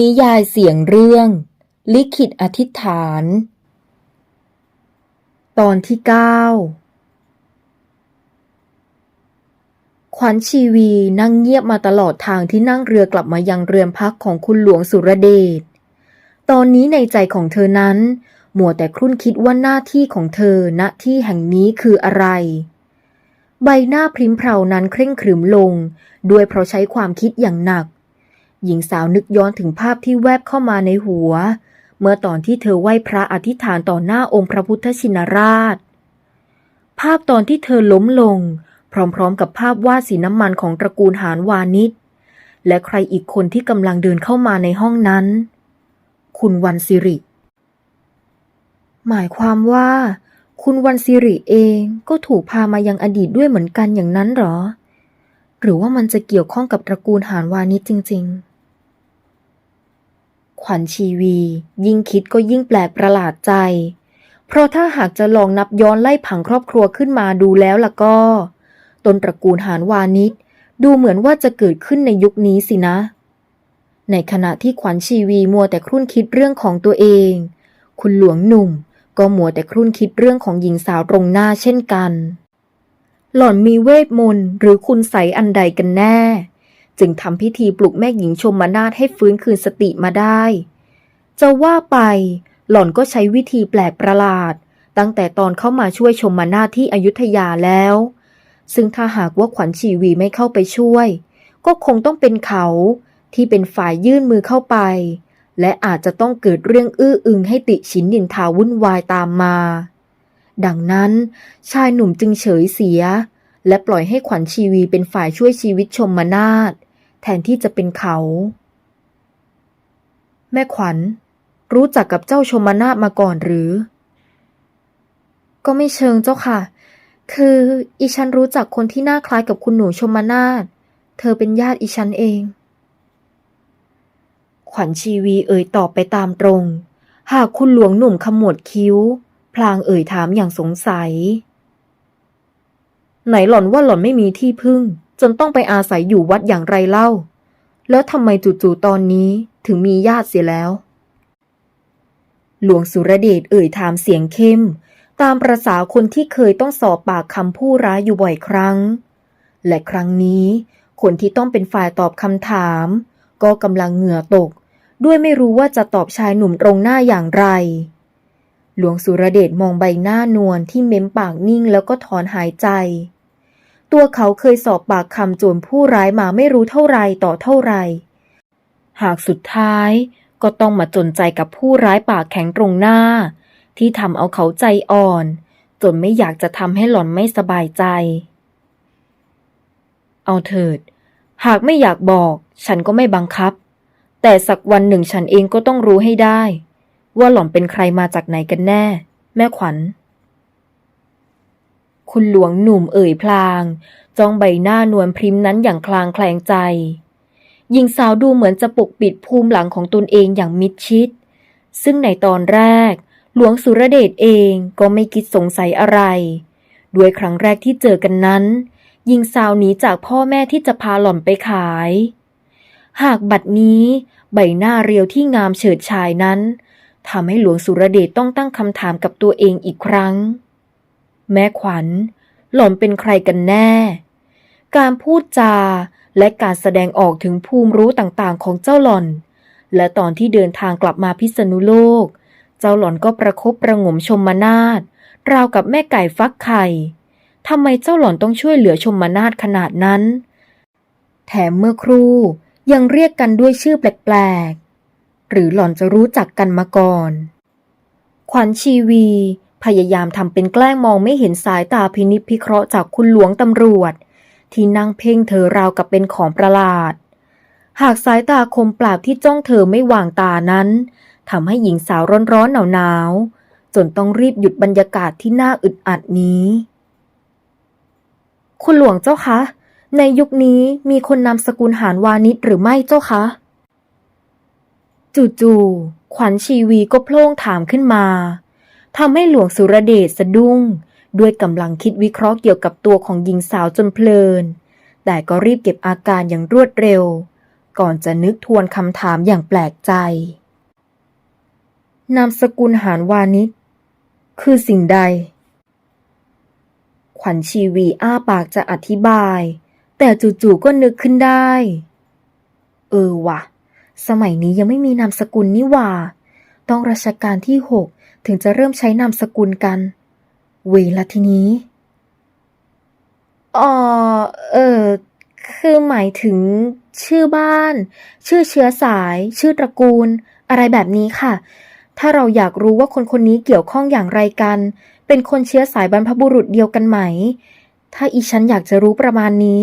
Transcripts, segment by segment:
นิยายเสียงเรื่อง ลิขิตอธิษฐาน ตอนที่เก้าขวัญชีวีนั่งเงียบมาตลอดทางที่นั่งเรือกลับมายังเรือนพักของคุณหลวงสุรเดช ตอนนี้ในใจของเธอนั้น มัวแต่ครุ่นคิดว่าหน้าที่ของเธอณที่แห่งนี้คืออะไร ใบหน้าพริ้มเพรานั้นเคร่งขรึมลง ด้วยเพราะใช้ความคิดอย่างหนัก หญิงสาวนึกย้อนถึงภาพที่แวบเข้ามาในหัว เมื่อตอนที่เธอไหว้พระอธิษฐานต่อหน้าองค์พระพุทธชินราช ภาพตอนที่เธอล้มลง พร้อมๆกับภาพวาดสีน้ำมันของตระกูลหานวานิชและใครอีกคนที่กำลังเดินเข้ามาในห้องนั้น คุณวันสิริ หมายความว่า คุณวันสิริเองก็ถูกพามายังอดีตด้วยเหมือนกันอย่างนั้นหรอ หรือว่ามันจะเกี่ยวข้องกับตระกูลหานวานิชจริง ๆ ขวัญชีวี ยิ่งคิดก็ยิ่งแปลกประหลาดใจ เพราะถ้าหากจะลองนับย้อนไล่ผังครอบครัวขึ้นมาดูแล้วล่ะก็ตนตระกูลหานวานิชดูเหมือนว่าจะเกิดขึ้นในยุคนี้สินะ ในขณะที่ขวัญชีวีมัวแต่ครุ่นคิดเรื่องของตัวเอง คุณหลวงหนุ่มก็มัวแต่ครุ่นคิดเรื่องของหญิงสาวตรงหน้าเช่นกัน หล่อนมีเวทมนต์หรือคุณใสอันใดกันแน่ จึงทำพิธีปลุกแม่หญิงชมมานาถให้ฟื้นคืนสติมาได้ จะว่าไป หล่อนก็ใช้วิธีแปลกประหลาด ตั้งแต่ตอนเข้ามาช่วยชมมานาที่อยุธยาแล้ว ซึ่งถ้าหากว่าขวัญชีวีไม่เข้าไปช่วย ก็คงต้องเป็นเขาที่เป็นฝ่ายยื่นมือเข้าไป และอาจจะต้องเกิดเรื่องอื้ออึงให้ติชินดินทาวุ่นวายตามมา ดังนั้นชายหนุ่มจึงเฉยเสีย และปล่อยให้ขวัญชีวีเป็นฝ่ายช่วยชีวิตชมมานาถ แทนที่จะเป็นเขา แม่ขวัญ รู้จักกับเจ้าชมนาถมาก่อนหรือ ก็ไม่เชิงเจ้าค่ะ คืออีฉันรู้จักคนที่หน้าคล้ายกับคุณหนูชมนาถเธอเป็นญาติอีฉันเอง ขวัญชีวีเอ่ยตอบไปตามตรง หากคุณหลวงหนุ่มขมวดคิ้ว พลางเอ่ยถามอย่างสงสัย ไหนหล่อนว่าหล่อนไม่มีที่พึ่ง จนต้องไปอาศัยอยู่วัดอย่างไรเล่า แล้วทำไมจู่ๆตอนนี้ถึงมีญาติเสียแล้ว หลวงสุรเดชเอ่ยถามเสียงเข้ม ตามประษาคนที่เคยต้องสอบปากคำผู้ร้ายอยู่บ่อยครั้ง และครั้งนี้คนที่ต้องเป็นฝ่ายตอบคำถาม ก็กำลังเหงื่อตก ด้วยไม่รู้ว่าจะตอบชายหนุ่มตรงหน้าอย่างไร หลวงสุรเดชมองใบหน้านวลที่เม้มปากนิ่งแล้วก็ถอนหายใจ ตัวเขาเคยสอบปากคำโจรผู้ร้ายมาไม่รู้เท่าไรต่อเท่าไร หากสุดท้ายก็ต้องมาจนใจกับผู้ร้ายปากแข็งตรงหน้า ที่ทำเอาเขาใจอ่อน จนไม่อยากจะทำให้หล่อนไม่สบายใจ เอาเถิด หากไม่อยากบอก ฉันก็ไม่บังคับ แต่สักวันหนึ่งฉันเองก็ต้องรู้ให้ได้ ว่าหล่อนเป็นใครมาจากไหนกันแน่ แม่ขวัญ คุณหลวงหนุ่มเอ่ยพลาง จ้องใบหน้านวลพริมนั้นอย่างคลางแคลงใจ หญิงสาวดูเหมือนจะปกปิดภูมิหลังของตนเองอย่างมิดชิด ซึ่งในตอนแรก หลวงสุรเดชเองก็ไม่คิดสงสัยอะไร ด้วยครั้งแรกที่เจอกันนั้น หญิงสาวหนีจากพ่อแม่ที่จะพาหล่อนไปขาย หากบัดนี้ใบหน้าเรียวที่งามเฉิดฉายนั้นทำให้หลวงสุรเดชต้องตั้งคำถามกับตัวเองอีกครั้ง แม่ขวัญ หล่อนเป็นใครกันแน่ การพูดจาและการแสดงออกถึงภูมิรู้ต่างๆ ของเจ้าหล่อน และตอนที่เดินทางกลับมาพิษณุโลก เจ้าหล่อนก็ประคบประงมชมมานาฏราวกับแม่ไก่ฟักไข่ทำไมเจ้าหล่อนต้องช่วยเหลือชมมานาฏขนาดนั้น แถมเมื่อครู่ยังเรียกกันด้วยชื่อแปลกๆ หรือหล่อนจะรู้จักกันมาก่อน ขวัญชีวี พยายามทำเป็นแกล้งมองไม่เห็นสายตาพินิจพิเคราะห์จากคุณหลวงตำรวจ ที่นั่งเพ่งเธอราวกับเป็นของประหลาด หากสายตาคมปราบที่จ้องเธอไม่วางตานั้นทำให้หญิงสาวร้อนๆหนาวๆจนต้องรีบหยุดบรรยากาศที่น่าอึดอัดนี้ คุณหลวงเจ้าคะ ในยุคนี้มีคนนามสกุลหานวานิชหรือไม่เจ้าคะจู่ๆขวัญชีวีก็โพล่งถามขึ้นมา ทำให้หลวงสุรเดชสะดุ้ง ด้วยกำลังคิดวิเคราะห์เกี่ยวกับตัวของหญิงสาวจนเพลิน แต่ก็รีบเก็บอาการอย่างรวดเร็ว ก่อนจะนึกทวนคำถามอย่างแปลกใจ นามสกุลหานวานิชคือสิ่งใด ขวัญชีวีอ้าปากจะอธิบาย แต่จู่ๆก็นึกขึ้นได้ เออว่ะสมัยนี้ยังไม่มีนามสกุลนี่ว่า ต้องรัชกาลที่หกถึงจะเริ่มใช้นามสกุลกัน เวละทีนี้อ๋อเออ คือหมายถึงชื่อบ้าน ชื่อเชื้อสาย ชื่อตระกูล อะไรแบบนี้ค่ะ ถ้าเราอยากรู้ว่าคนคนนี้เกี่ยวข้องอย่างไรกัน เป็นคนเชื้อสายบรรพบุรุษเดียวกันไหม ถ้าอีฉันอยากจะรู้ประมาณนี้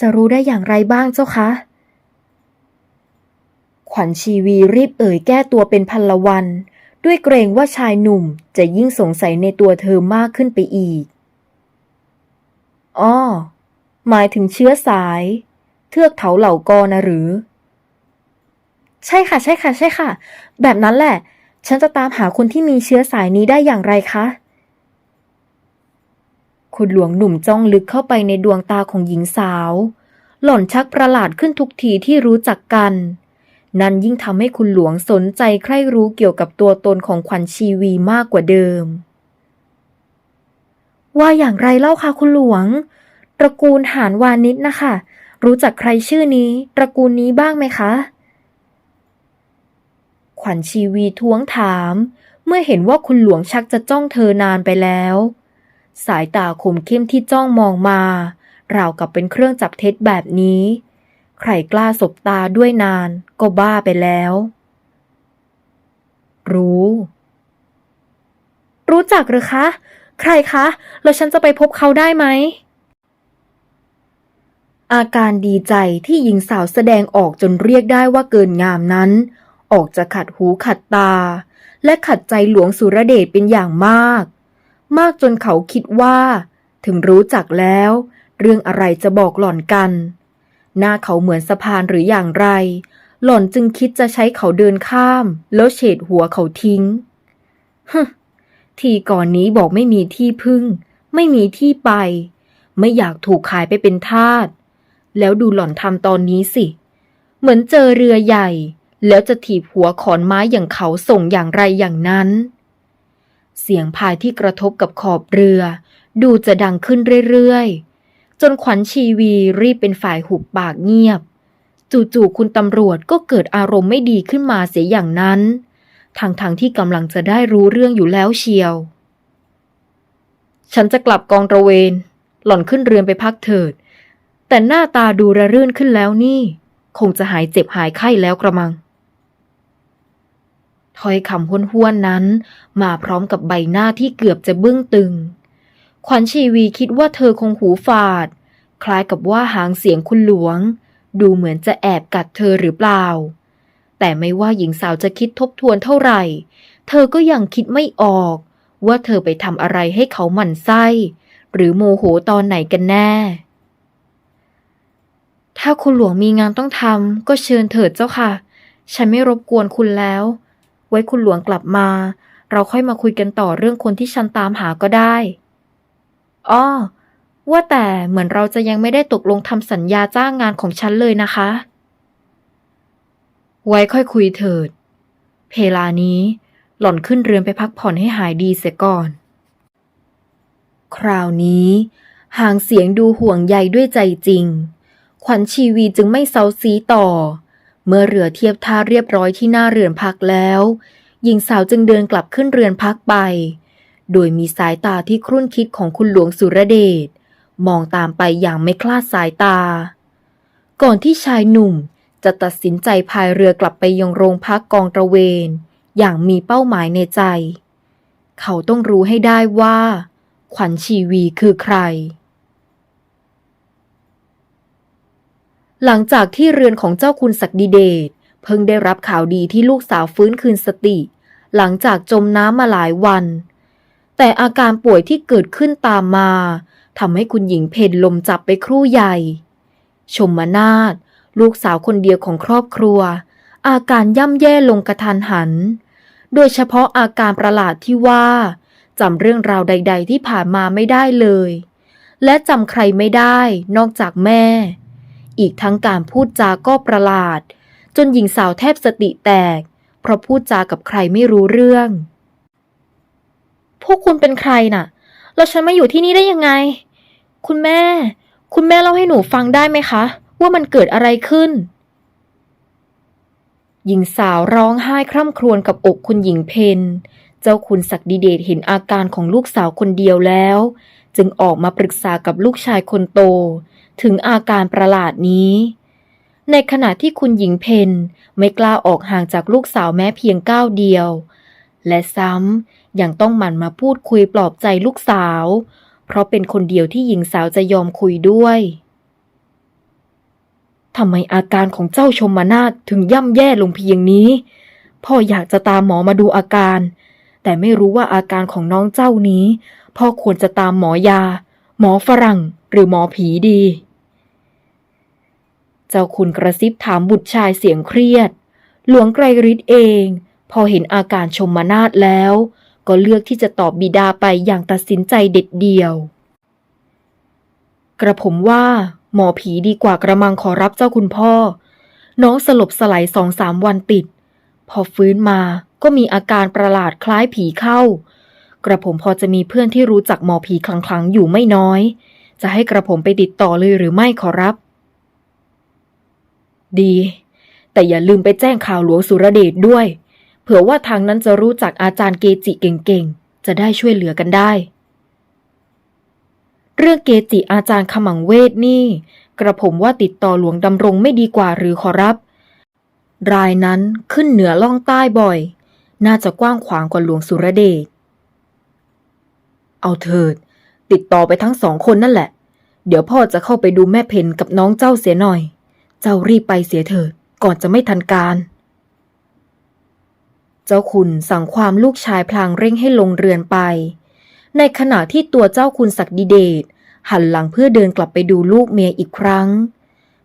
จะรู้ได้อย่างไรบ้างเจ้าคะ ขวัญชีวีรีบเอ่ยแก้ตัวเป็นพันละวัน ด้วยเกรงว่าชายหนุ่มจะยิ่งสงสัยในตัวเธอมากขึ้นไปอีก อ้อ หมายถึงเชื้อสาย เทือกเถาเหล่ากอนะหรือ ใช่ค่ะ ใช่ค่ะ ใช่ค่ะ แบบนั้นแหละ ฉันจะตามหาคนที่มีเชื้อสายนี้ได้อย่างไรคะคุณหลวงหนุ่มจ้องลึกเข้าไปในดวงตาของหญิงสาว หล่อนชักประหลาดขึ้นทุกทีที่รู้จักกัน นั่นยิ่งทำให้คุณหลวงสนใจใคร่รู้เกี่ยวกับตัวตนของขวัญชีวีมากกว่าเดิม ว่าอย่างไรเล่าคะคุณหลวง ตระกูลหานวานิชนะคะ รู้จักใครชื่อนี้ ตระกูลนี้บ้างไหมคะ ขวัญชีวีท้วงถาม เมื่อเห็นว่าคุณหลวงชักจะจ้องเธอนานไปแล้ว สายตาคมเข้มที่จ้องมองมา ราวกับเป็นเครื่องจับเท็จแบบนี้ ใครกล้าสบตาด้วยนานก็บ้าไปแล้ว รู้ รู้จักหรือคะ ใครคะ แล้วฉันจะไปพบเขาได้ไหม อาการดีใจที่หญิงสาวแสดงออกจนเรียกได้ว่าเกินงามนั้น ออกจะขัดหูขัดตา และขัดใจหลวงสุรเดชเป็นอย่างมาก มากจนเขาคิดว่า ถึงรู้จักแล้ว เรื่องอะไรจะบอกหล่อนกัน หน้าเขาเหมือนสะพานหรืออย่างไร หล่อนจึงคิดจะใช้เขาเดินข้าม แล้วเฉดหัวเขาทิ้งฮึทีก่อนนี้บอกไม่มีที่พึ่ง ไม่มีที่ไป ไม่อยากถูกขายไปเป็นทาสแล้วดูหล่อนทำตอนนี้สิ เหมือนเจอเรือใหญ่ แล้วจะถีบหัวขอนไม้อย่างเขาส่งอย่างไรอย่างนั้น เสียงพายที่กระทบกับขอบเรือ ดูจะดังขึ้นเรื่อยๆ จนขวัญชีวีรีบเป็นฝ่ายหุบปากเงียบ จู่ๆคุณตำรวจก็เกิดอารมณ์ไม่ดีขึ้นมาเสียอย่างนั้นทางทางๆที่กำลังจะได้รู้เรื่องอยู่แล้วเชียว ฉันจะกลับกองตระเวน หล่อนขึ้นเรือนไปพักเถิด แต่หน้าตาดูระรื่นขึ้นแล้วนี่ คงจะหายเจ็บหายไข้แล้วกระมังถ้อยคำห้วนๆนั้น มาพร้อมกับใบหน้าที่เกือบจะบึ้งตึง ขวัญชีวีคิดว่าเธอคงหูฝาด คล้ายกับว่าหางเสียงคุณหลวง ดูเหมือนจะแอบกัดเธอหรือเปล่า แต่ไม่ว่าหญิงสาวจะคิดทบทวนเท่าไหร่ เธอก็ยังคิดไม่ออก ว่าเธอไปทำอะไรให้เขาหมั่นไส้ หรือโมโหตอนไหนกันแน่ ถ้าคุณหลวงมีงานต้องทำก็เชิญเถิดเจ้าค่ะ ฉันไม่รบกวนคุณแล้ว ไว้คุณหลวงกลับมา เราค่อยมาคุยกันต่อเรื่องคนที่ฉันตามหาก็ได้ อ้อว่าแต่เหมือนเราจะยังไม่ได้ตกลงทำสัญญาจ้างงานของฉันเลยนะคะ ไว้ค่อยคุยเถิด เพลานี้หล่อนขึ้นเรือนไปพักผ่อนให้หายดีเสียก่อน คราวนี้หางเสียงดูห่วงใยด้วยใจจริง ขวัญชีวีจึงไม่เซาซีต่อ เมื่อเรือเทียบท่าเรียบร้อยที่หน้าเรือนพักแล้ว หญิงสาวจึงเดินกลับขึ้นเรือนพักไป โดยมีสายตาที่ครุ่นคิดของคุณหลวงสุรเดชมองตามไปอย่างไม่คลาดสายตา ก่อนที่ชายหนุ่มจะตัดสินใจพายเรือกลับไปยังโรงพักกองตระเวน อย่างมีเป้าหมายในใจ เขาต้องรู้ให้ได้ว่า ขวัญชีวีคือใคร หลังจากที่เรือนของเจ้าคุณศักดิเดชเพิ่งได้รับข่าวดีที่ลูกสาวฟื้นคืนสติ หลังจากจมน้ำมาหลายวัน แต่อาการป่วยที่เกิดขึ้นตามมาทำให้คุณหญิงเพนลมจับไปครู่ใหญ่ ชมมานาฏลูกสาวคนเดียวของครอบครัว อาการย่ำแย่ลงกระทันหัน โดยเฉพาะอาการประหลาดที่ว่าจำเรื่องราวใด ๆ ที่ผ่านมาไม่ได้เลย และจำใครไม่ได้นอกจากแม่ อีกทั้งการพูดจาก็ประหลาด จนหญิงสาวแทบสติแตก เพราะพูดจากับใครไม่รู้เรื่อง พวกคุณเป็นใครน่ะ แล้วฉันมาอยู่ที่นี่ได้ยังไง คุณแม่ คุณแม่เล่าให้หนูฟังได้ไหมคะ ว่ามันเกิดอะไรขึ้น หญิงสาวร้องไห้คร่ำครวญกับอกคุณหญิงเพนเจ้าคุณศักดิเดชเห็นอาการของลูกสาวคนเดียวแล้ว จึงออกมาปรึกษากับลูกชายคนโต ถึงอาการประหลาดนี้ ในขณะที่คุณหญิงเพนไม่กล้าออกห่างจากลูกสาวแม้เพียงก้าวเดียว และซ้ำ ยังต้องมันมาพูดคุยปลอบใจลูกสาว เพราะเป็นคนเดียวที่หญิงสาวจะยอมคุยด้วยทำไมอาการของเจ้าชมมานาถถึงย่ำแย่ลงเพียงนี้ พ่ออยากจะตามหมอมาดูอาการ แต่ไม่รู้ว่าอาการของน้องเจ้านี้ พ่อควรจะตามหมอยา หมอฝรั่งหรือหมอผีดี เจ้าคุณกระซิบถามบุตรชายเสียงเครียด หลวงไกรฤทธิ์เอง พอเห็นอาการชมมานาถแล้ว ก็เลือกที่จะตอบบิดาไปอย่างตัดสินใจเด็ดเดี่ยว กระผมว่า หมอผีดีกว่ากระมังขอรับเจ้าคุณพ่อ น้องสลบสลายสองสามวันติด พอฟื้นมาก็มีอาการประหลาดคล้ายผีเข้า กระผมพอจะมีเพื่อนที่รู้จักหมอผีคลังๆ อยู่ไม่น้อย จะให้กระผมไปติดต่อเลยหรือไม่ขอรับ ดี แต่อย่าลืมไปแจ้งข่าวหลวงสุรเดชด้วย ผื่อว่าทางนั้นจะรู้จักอาจารย์เกจิเก่งๆ จะได้ช่วยเหลือกันได้ เรื่องเกจิอาจารย์ขมังเวทนี่ กระผมว่าติดต่อหลวงดำรงไม่ดีกว่าหรือขอรับ รายนั้นขึ้นเหนือล่องใต้บ่อย น่าจะกว้างขวางกว่าหลวงสุรเดช เอาเถิด ติดต่อไปทั้งสองคนนั่นแหละ เดี๋ยวพ่อจะเข้าไปดูแม่เพนกับน้องเจ้าเสียหน่อย เจ้ารีบไปเสียเถิดก่อนจะไม่ทันการ เจ้าคุณสั่งความลูกชายพลางเร่งให้ลงเรือนไป ในขณะที่ตัวเจ้าคุณศักดิเดชหันหลังเพื่อเดินกลับไปดูลูกเมียอีกครั้ง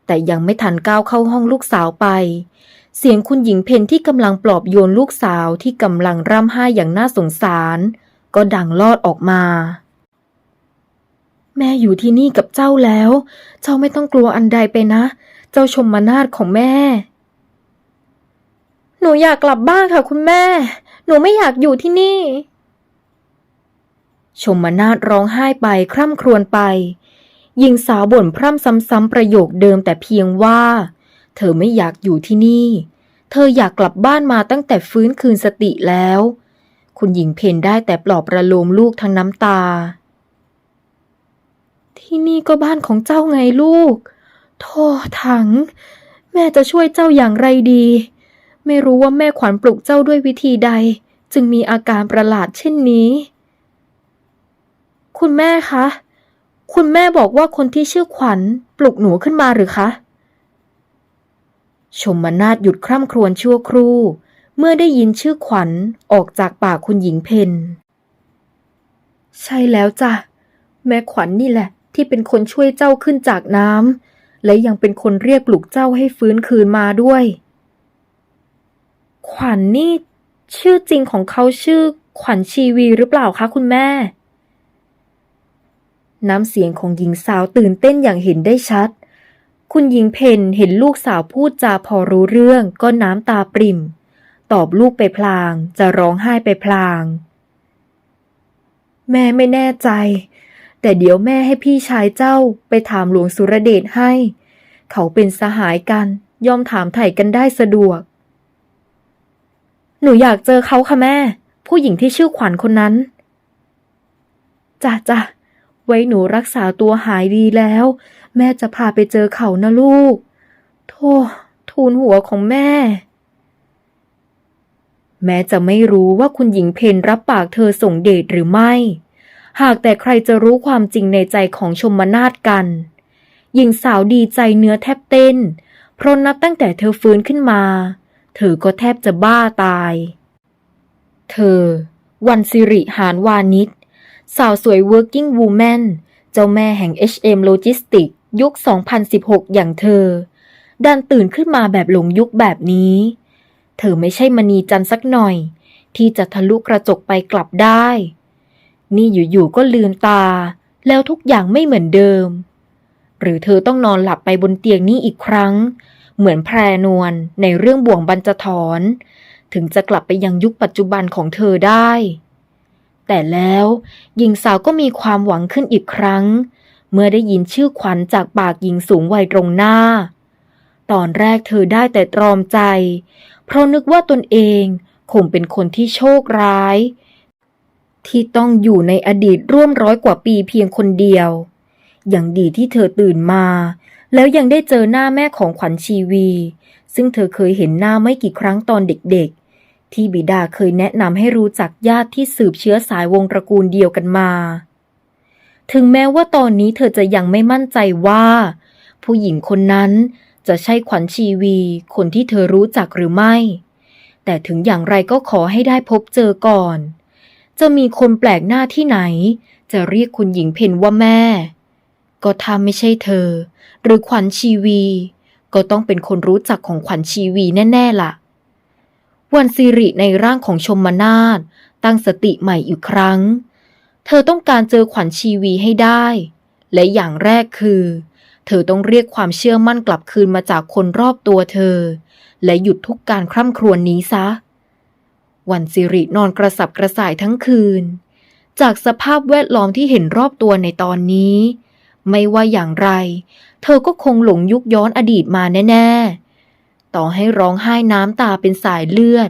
แต่ยังไม่ทันก้าวเข้าห้องลูกสาวไป เสียงคุณหญิงเพนที่กำลังปลอบโยนลูกสาวที่กำลังร่ำไห้อย่างน่าสงสาร ก็ดังลอดออกมา แม่อยู่ที่นี่กับเจ้าแล้ว เจ้าไม่ต้องกลัวอันใดไปนะ เจ้าชมมานาถของแม่ นูอยากกลับบ้านค่ะคุณแม่ หนูไม่อยากอยู่ที่นี่ ชมนาถร้องไห้ไปคร่ำครวญไป หญิงสาวบ่นพร่ำซ้ำๆประโยคเดิมแต่เพียงว่า เธอไม่อยากอยู่ที่นี่ เธออยากกลับบ้านมาตั้งแต่ฟื้นคืนสติแล้ว คุณหญิงเพนได้แต่ปลอบประโลมลูกทั้งน้ำตา ที่นี่ก็บ้านของเจ้าไงลูก โทษถัง แม่จะช่วยเจ้าอย่างไรดี ไม่รู้ว่าแม่ขวัญปลุกเจ้าด้วยวิธีใด จึงมีอาการประหลาดเช่นนี้ คุณแม่คะ คุณแม่บอกว่าคนที่ชื่อขวัญปลุกหนูขึ้นมาหรือคะ ชมนาฏหยุดคร่ำครวญชั่วครู่ เมื่อได้ยินชื่อขวัญออกจากปากคุณหญิงเพนใช่แล้วจ้ะ แม่ขวัญนี่แหละ ที่เป็นคนช่วยเจ้าขึ้นจากน้ำและยังเป็นคนเรียกปลุกเจ้าให้ฟื้นคืนมาด้วย ขวัญนนี่ ชื่อจริงของเขาชื่อขวัญชีวีหรือเปล่าคะคุณแม่ น้ำเสียงของหญิงสาวตื่นเต้นอย่างเห็นได้ชัด คุณหญิงเพนเห็นลูกสาวพูดจาพอรู้เรื่องก็น้ำตาปริม ตอบลูกไปพลาง จะร้องไห้ไปพลาง แม่ไม่แน่ใจ แต่เดี๋ยวแม่ให้พี่ชายเจ้าไปถามหลวงสุรเดชให้ เขาเป็นสหายกันยอมถามไถ่กันได้สะดวก หนูอยากเจอเขาค่ะแม่ ผู้หญิงที่ชื่อขวัญคนนั้นจ้ะจ้ะไว้หนูรักษาตัวหายดีแล้ว แม่จะพาไปเจอเขานะลูก โธ่ทูลหัวของแม่ แม้จะไม่รู้ว่าคุณหญิงเพนรับปากเธอส่งเดชหรือไม่ หากแต่ใครจะรู้ความจริงในใจของชมนาฏกัน หญิงสาวดีใจเนื้อแทบเต้น เพราะนับตั้งแต่เธอฟื้นขึ้นมา เธอก็แทบจะบ้าตาย เธอ วันสิริหานวานิช สาวสวย working woman เจ้าแม่แห่ง HM Logistics ยุค 2016 อย่างเธอ ดันตื่นขึ้นมาแบบหลงยุคแบบนี้ เธอไม่ใช่มณีจันสักหน่อย ที่จะทะลุกระจกไปกลับได้ นี่อยู่ๆก็ลืมตา แล้วทุกอย่างไม่เหมือนเดิม หรือเธอต้องนอนหลับไปบนเตียงนี้อีกครั้ง เหมือนแพรนวลในเรื่องบ่วงบรรจถรถึงจะกลับไปยังยุคปัจจุบันของเธอได้ แต่แล้วหญิงสาวก็มีความหวังขึ้นอีกครั้ง เมื่อได้ยินชื่อขวัญจากปากหญิงสูงวัยตรงหน้า ตอนแรกเธอได้แต่ตรอมใจ เพราะนึกว่าตนเองคงเป็นคนที่โชคร้าย ที่ต้องอยู่ในอดีตร่วมร้อยกว่าปีเพียงคนเดียว อย่างดีที่เธอตื่นมา แล้วยังได้เจอหน้าแม่ของขวัญชีวี ซึ่งเธอเคยเห็นหน้าไม่กี่ครั้งตอนเด็กๆ ที่บิดาเคยแนะนำให้รู้จักญาติที่สืบเชื้อสายวงตระกูลเดียวกันมา ถึงแม้ว่าตอนนี้เธอจะยังไม่มั่นใจว่า ผู้หญิงคนนั้นจะใช่ขวัญชีวี คนที่เธอรู้จักหรือไม่ แต่ถึงอย่างไรก็ขอให้ได้พบเจอก่อน จะมีคนแปลกหน้าที่ไหน จะเรียกคุณหญิงเพนว่าแม่ ก็ถ้าไม่ใช่เธอ หรือขวัญชีวี ก็ต้องเป็นคนรู้จักของขวัญชีวีแน่ๆล่ะ วันสิริในร่างของชมนาฏตั้งสติใหม่อีกครั้ง เธอต้องการเจอขวัญชีวีให้ได้ และอย่างแรกคือ เธอต้องเรียกความเชื่อมั่นกลับคืนมาจากคนรอบตัวเธอ และหยุดทุกการคร่ำครวญนี้ซะ วันสิรินอนกระสับกระส่ายทั้งคืน จากสภาพแวดล้อมที่เห็นรอบตัวในตอนนี้ ไม่ว่าอย่างไร เธอก็คงหลงยุคย้อนอดีตมาแน่ ๆ ต่อให้ร้องไห้น้ำตาเป็นสายเลือด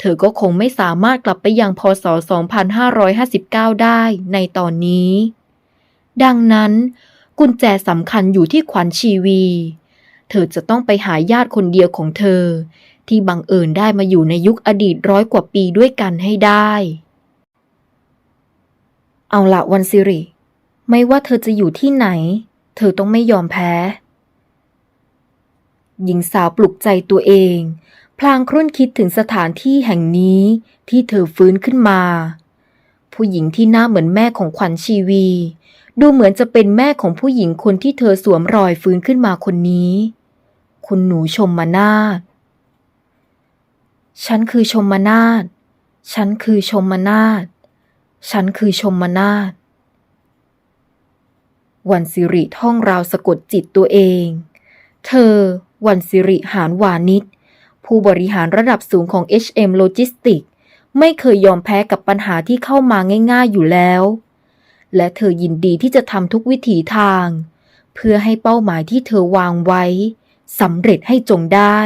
เธอก็คงไม่สามารถกลับไปยังพศ 2559 ได้ในตอนนี้ ดังนั้น กุญแจสำคัญอยู่ที่ขวัญชีวี เธอจะต้องไปหาญาติคนเดียวของเธอ ที่บังเอิญได้มาอยู่ในยุคอดีตร้อยกว่าปีด้วยกันให้ได้ เอาละวันสิริ ไม่ว่าเธอจะอยู่ที่ไหน เธอต้องไม่ยอมแพ้ หญิงสาวปลุกใจตัวเอง พลางครุ่นคิดถึงสถานที่แห่งนี้ที่เธอฟื้นขึ้นมา ผู้หญิงที่หน้าเหมือนแม่ของขวัญชีวี ดูเหมือนจะเป็นแม่ของผู้หญิงคนที่เธอสวมรอยฟื้นขึ้นมาคนนี้ คุณหนูชมมานาฉันคือชมมานาฉันคือชมมานาฉันคือชมมานา วันสิริท่องราวสะกดจิตตัวเอง เธอ วันสิริหานวานิชผู้บริหารระดับสูงของ HM Logistics ไม่เคยยอมแพ้กับปัญหาที่เข้ามาง่ายๆอยู่แล้ว และเธอยินดีที่จะทำทุกวิถีทาง เพื่อให้เป้าหมายที่เธอวางไว้สำเร็จให้จงได้